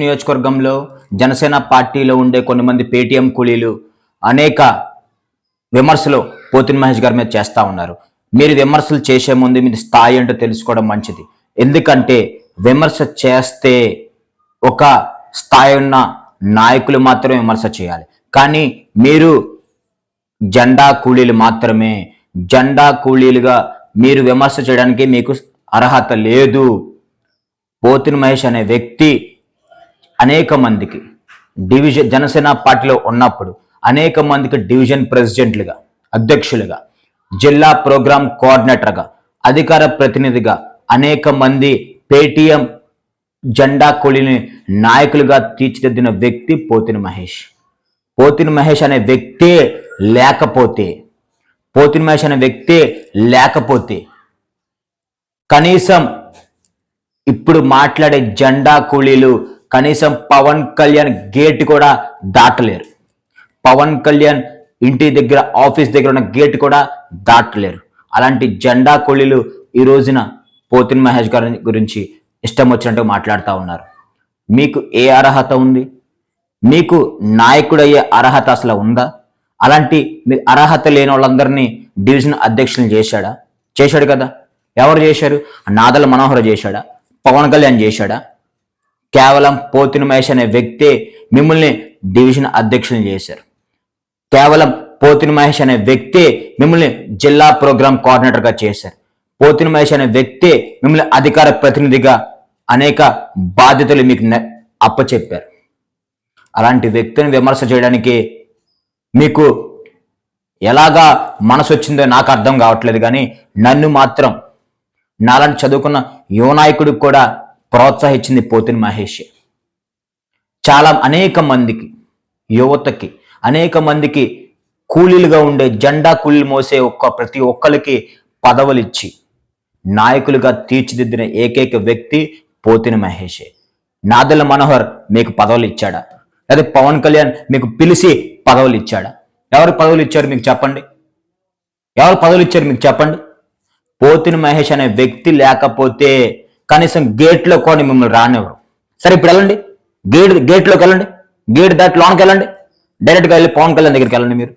నియోజకవర్గంలో జనసేన పార్టీలో ఉండే కొన్ని మంది పేటీఎం కూలీలు అనేక విమర్శలు పోతిన్ మహేష్ గారి మీద చేస్తూ ఉన్నారు. మీరు విమర్శలు చేసే ముందు మీ స్థాయి ఏంటో తెలుసుకోవడం మంచిది. ఎందుకంటే విమర్శ చేస్తే ఒక స్థాయి ఉన్న నాయకులు మాత్రమే విమర్శ చేయాలి. కానీ మీరు జెండా కూలీలు మాత్రమే. జెండా కూలీలుగా మీరు విమర్శ చేయడానికి మీకు అర్హత లేదు. పోతిన్ మహేష్ అనే వ్యక్తి అనేక మందికి డివిజన్ జనసేన పార్టీలో ఉన్నప్పుడు అనేక మందికి డివిజన్ ప్రెసిడెంట్లుగా అధ్యక్షులుగా జిల్లా ప్రోగ్రామ్ కోఆర్డినేటర్గా అధికార ప్రతినిధిగా అనేక మంది పేటీఎం జెండా కొలిని నాయకులుగా తీర్చిదిద్దిన వ్యక్తి పోతిన మహేష్. పోతిన మహేష్ అనే వ్యక్తే లేకపోతే పోతిన మహేష్ అనే వ్యక్తే లేకపోతే కనీసం ఇప్పుడు మాట్లాడే జెండా కూలీలు కనీసం పవన్ కళ్యాణ్ గేట్ కూడా దాటలేరు. పవన్ కళ్యాణ్ ఇంటి దగ్గర ఆఫీస్ దగ్గర ఉన్న గేట్ కూడా దాటలేరు. అలాంటి జెండా కూలీలు ఈ రోజున పోతిన్ మహేష్ గారి గురించి ఇష్టం వచ్చినట్టు మాట్లాడుతూ ఉన్నారు. మీకు ఏ అర్హత ఉంది? మీకు నాయకుడు అయ్యే అర్హత అసలు ఉందా? అలాంటి మీ అర్హత లేని వాళ్ళందరినీ డివిజన్ అధ్యక్షులను చేశాడా? చేశాడు కదా. ఎవరు చేశారు? నాదల మనోహర్ చేశాడా? పవన్ కళ్యాణ్ చేశాడా? కేవలం పోతిన మహేష్ అనే వ్యక్తే మిమ్మల్ని డివిజన్ అధ్యక్షులు చేశారు. కేవలం పోతిన మహేష్ అనే వ్యక్తే మిమ్మల్ని జిల్లా ప్రోగ్రామ్ కోఆర్డినేటర్గా చేశారు. పోతిన మహేష్ అనే వ్యక్తే మిమ్మల్ని అధికార ప్రతినిధిగా అనేక బాధ్యతలు మీకు అప్పచెప్పారు. అలాంటి వ్యక్తిని విమర్శ చేయడానికి మీకు ఎలాగా మనసు వచ్చిందో నాకు అర్థం కావట్లేదు కానీ నన్ను మాత్రం నాలాంటి చదువుకున్న యువనాయకుడికి కూడా ప్రోత్సహించింది పోతిని మహేష్. చాలా అనేక మందికి యువతకి అనేక మందికి కూలీలుగా ఉండే జెండా కూలీలు మోసే ఒక్క ప్రతి ఒక్కరికి పదవులు ఇచ్చి నాయకులుగా తీర్చిదిద్దిన ఏకైక వ్యక్తి పోతిన మహేషే. నాదల మనోహర్ మీకు పదవులు ఇచ్చాడా లేదా పవన్ కళ్యాణ్ మీకు పిలిచి పదవులు ఇచ్చాడా ఎవరు పదవులు ఇచ్చారు మీకు చెప్పండి? ఎవరు పదవులు ఇచ్చారు మీకు చెప్పండి? పోతిన మహేష్ అనే వ్యక్తి లేకపోతే కనీసం గేట్లో కొని మిమ్మల్ని రానివ్వరు. సరే ఇప్పుడు వెళ్ళండి. గేట్ గేట్లోకి వెళ్ళండి. గేట్ దాటి లోనికి వెళ్ళండి. డైరెక్ట్గా వెళ్ళి పవన్ కళ్యాణ్ దగ్గరికి వెళ్ళండి మీరు.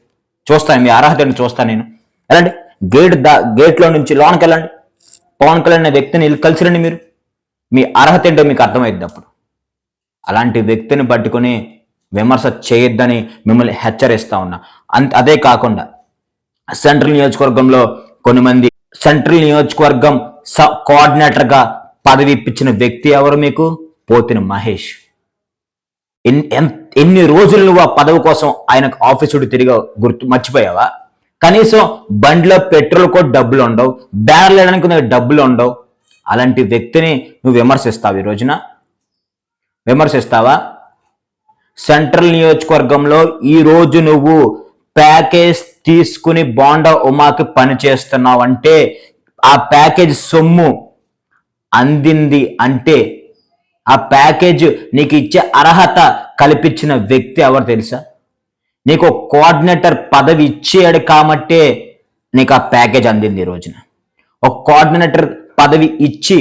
చూస్తాను మీ అర్హత చూస్తాను నేను. వెళ్ళండి. గేట్ దా గేట్లో నుంచి లోనికి వెళ్ళండి. పవన్ కళ్యాణ్ అనే వ్యక్తిని కలిసి రండి మీరు. మీ అర్హత ఏంటో మీకు అర్థమైద్ది అప్పుడు. అలాంటి వ్యక్తిని పట్టుకొని విమర్శ చేయొద్దని మిమ్మల్ని హెచ్చరిస్తా ఉన్నా. అంత అదే కాకుండా సెంట్రల్ నియోజకవర్గంలో కొన్ని మంది సెంట్రల్ నియోజకవర్గం స కోఆర్డినేటర్గా పదవి ఇప్పించిన వ్యక్తి ఎవరు మీకు? పోతిన మహేష్. ఎన్ని రోజులు నువ్వు ఆ పదవి కోసం ఆయనకు ఆఫీసుడు తిరిగా గుర్తు మర్చిపోయావా? కనీసం బండిలో పెట్రోల్ కూడా డబ్బులు ఉండవు బ్యానర్లు వేయడానికి నీకు డబ్బులు ఉండవు. అలాంటి వ్యక్తిని నువ్వు విమర్శిస్తావు ఈ రోజున? విమర్శిస్తావా? సెంట్రల్ నియోజకవర్గంలో ఈ రోజు నువ్వు ప్యాకేజ్ తీసుకుని బాండా ఉమాకి పని చేస్తున్నావు అంటే ఆ ప్యాకేజ్ సొమ్ము అందింది అంటే ఆ ప్యాకేజ్ నీకు ఇచ్చే అర్హత కల్పించిన వ్యక్తి ఎవరు తెలుసా? నీకు ఒక కోఆర్డినేటర్ పదవి ఇచ్చాడు కాబట్టే నీకు ఆ ప్యాకేజ్ అందింది ఈ రోజున. ఒక కోఆర్డినేటర్ పదవి ఇచ్చి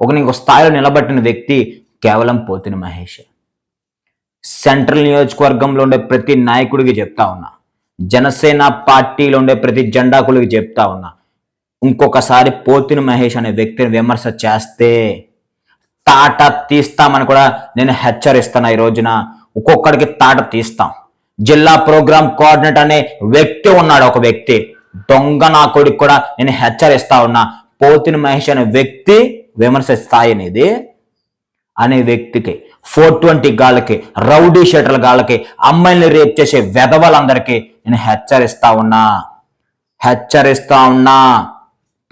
ఒక నీకు స్థాయిలో నిలబట్టిన వ్యక్తి కేవలం పోతిన మహేష్. సెంట్రల్ నియోజకవర్గంలో ఉండే ప్రతి నాయకుడికి చెప్తా ఉన్నా జనసేన పార్టీలో ఉండే ప్రతి జెండాకుడికి చెప్తా ఉన్నా ఇంకొకసారి పోతిన మహేష్ అనే వ్యక్తిని విమర్శ చేస్తే తాట తీస్తామని కూడా నేను హెచ్చరిస్తున్నా ఈ రోజున. ఒక్కొక్కడికి తాట తీస్తాం. జిల్లా ప్రోగ్రామ్ కోఆర్డినేటర్ అనే వ్యక్తి ఉన్నాడు ఒక వ్యక్తి. దొంగ నా కొడుకు కూడా నేను హెచ్చరిస్తా ఉన్నా. పోతిన మహేష్ అనే వ్యక్తి విమర్శ స్థాయి అనేది అనే వ్యక్తికి ఫోర్ ట్వంటీ గాళ్ళకి రౌడీ షెటర్ల గాళ్ళకి అమ్మాయిల్ని రేప్ చేసే వెధవలందరికీ నేను హెచ్చరిస్తా ఉన్నా. హెచ్చరిస్తా ఉన్నా.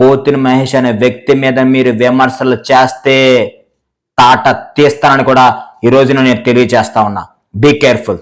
పోతిన మహేష్ అనే వ్యక్తి మీద మీరు విమర్శలు చేస్తే తాట తీస్తానని కూడా ఈ రోజున నేను తెలియజేస్తా ఉన్నా. Be careful